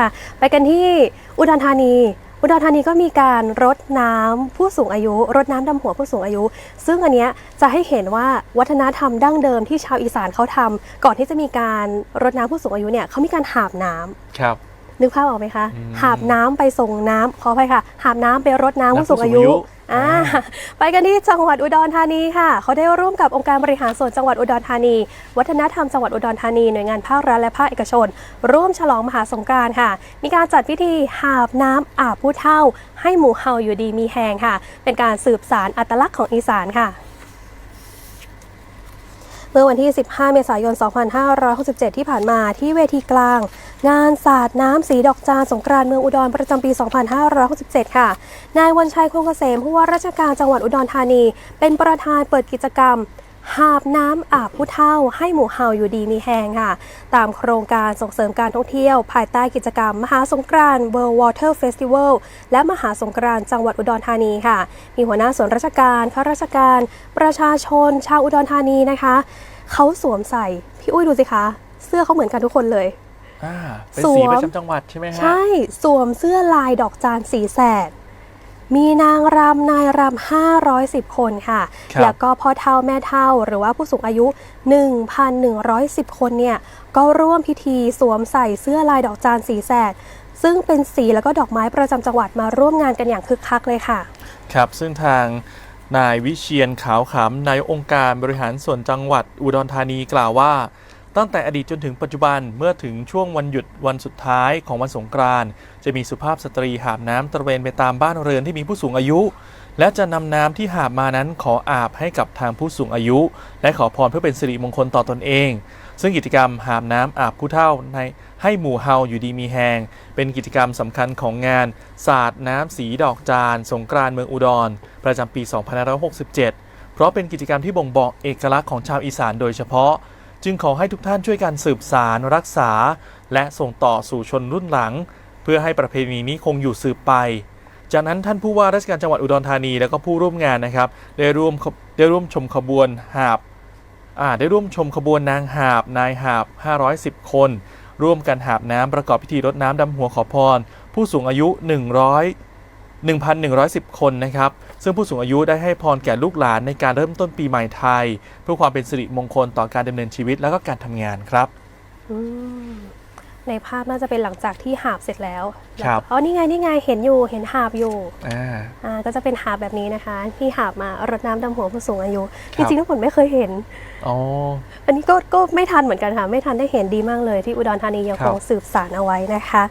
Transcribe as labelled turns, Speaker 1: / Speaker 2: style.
Speaker 1: ค่ะ ไปกันที่อุดรธานี อุดรธานีก็มีการรดน้ำผู้สูงอายุ รดน้ำดำหัวผู้สูงอายุ ซึ่งอันเนี้ยจะให้เห็นว่าวัฒนธรรมดั้งเดิมที่ชาวอีสานเขาทำก่อนที่จะมีการรดน้ำผู้สูงอายุเนี่ยเขามีการหาบน้ำ
Speaker 2: ครับ
Speaker 1: นึกภาพออกไหมคะ
Speaker 2: อืม
Speaker 1: หาบน้ำไปส่งน้ำขออภัยค่ะ หาบน้ำไปรดน้ำ
Speaker 2: น้ำ
Speaker 1: ผู้สูงอายุ
Speaker 2: ผู้สูง อ่า
Speaker 1: ไปกันที่จังหวัดอุดรธานีค่ะ เขาได้ร่วมกับองค์การบริหารส่วนจังหวัดอุดรธานี วัฒนธรรมจังหวัดอุดรธานีหน่วยงานภาครัฐและภาคเอกชน ร่วมฉลองมหาสงการค่ะ มีการจัดพิธีหาบน้ำอาบผู้เฒ่า ให้หมู่เฮาอยู่ดีมีแหงค่ะ เป็นการสืบสารอัตลักษณ์ของอีสานค่ะ เมื่อวันที่ 15 เมษายน 2567 ที่ผ่านมาที่เวทีกลาง งานสาดน้ำสีดอกจานสงกรานต์เมืองอุดรประจำปี 2567 ค่ะ นายวันชัยคงเกษมผู้ว่าราชการจังหวัดอุดรธานี เป็นประธานเปิดกิจกรรม หาบน้ำอาบผู้เฒ่าให้หมู่เฮาอยู่ดีมีแหงค่ะ ตามโครงการส่งเสริมการท่องเที่ยว ภายใต้กิจกรรม มหาสงกรานต์ World Water Festival และมหาสงกรานต์จังหวัดอุดรธานีค่ะ มีหัวหน้าส่วนราชการข้าราชการ ประชาชน ชาวอุดรธานีนะคะ เขาสวมใส่ พี่อุ้ยดูสิคะ เสื้อเขาเหมือนกันทุกคนเลย
Speaker 2: อ่าเป็น
Speaker 1: สวม
Speaker 2: สีประจำจังหวัดใช่ไหมฮะ
Speaker 1: ใช่สวมเสื้อลายดอกจานสีแสด มีนางรำนายรำ510 คนค่ะ
Speaker 2: ครับ
Speaker 1: แล้วก็พ่อเท่าแม่เท่า หรือว่าผู้สูงอายุ 1,110 คนเนี่ย ก็ร่วมพิธีสวมใส่เสื้อลายดอกจานสีแสด ซึ่งเป็นสีแล้วก็ดอกไม้ประจำจังหวัดมาร่วมงานกันอย่างคึกคักเลยค่ะ
Speaker 2: ครับซึ่งทางนายวิเชียนขาวขำนายกองค์การบริหารส่วนจังหวัดอุดรธานีกล่าวว่า ตั้งแต่อดีตจนถึงปัจจุบันเมื่อถึงช่วงวันหยุดวันสุดท้ายของวันสงกรานต์จะมีสุภาพสตรีหาบน้ำตระเวนไปตามบ้านเรือนที่มีผู้สูงอายุ และจะนำน้ำที่หาบมานั้นขออาบให้กับทางผู้สูงอายุ และขอพรเพื่อเป็นสิริมงคลต่อตนเอง ซึ่งกิจกรรมหาบน้ำอาบผู้เฒ่าในให้หมู่เฮาอยู่ดีมีแหงเป็นกิจกรรมสำคัญของงานสาดน้ำสีดอกจานสงกรานต์เมืองอุดร ประจำปี2567 เพราะเป็นกิจกรรมที่บ่งบอกเอกลักษณ์ของชาวอีสานโดยเฉพาะ จึงขอให้ทุกท่านช่วยกันสืบสารรักษา และส่งต่อสู่ชนรุ่นหลัง เพื่อให้ประเพณีนี้คงอยู่สืบไป จากนั้นท่านผู้ว่าราชการจังหวัดอุดรธานีและก็ผู้ร่วมงานนะครับได้ร่วมได้ร่วมชมขบวนหาบาได้ร่วมชมขบวนนางหาบนายหาบ 510 คน ร่วมกันหาบน้ำประกอบพิธีรดน้ำดำหัวขอพร ผู้สูงอายุ 100 1,110 คนนะครับ ซึ่งผู้สูงอายุได้ให้พรแก่ลูกหลานในการเริ่มต้นปีใหม่ไทย เพื่อความเป็นสิริมงคลต่อการดำเนินชีวิตและก็การทำงานครับ
Speaker 1: อืมในภาพน่าจะเป็นหลังจากที่หาบเสร็จแล้ว
Speaker 2: ครับ
Speaker 1: อ๋อ นี่ไง นี่ไง เห็นอยู่ เห็นหาบอยู่
Speaker 2: อ่า
Speaker 1: อ่า ก็จะเป็นหาบแบบนี้นะคะ ที่หาบมารดน้ำดำหัวผู้สูงอายุ
Speaker 2: ค
Speaker 1: จ
Speaker 2: รับ
Speaker 1: ริงๆทุกคนไม่เคยเห็น
Speaker 2: อ๋อ
Speaker 1: อันนี้ก็ก็ไม่ทันเหมือนกันค่ะ ไม่ทันได้เห็นดีมากเลย ที่อุดรธานียัง
Speaker 2: ครั
Speaker 1: ค
Speaker 2: บ
Speaker 1: งสืบสานเอาไว้นะคะ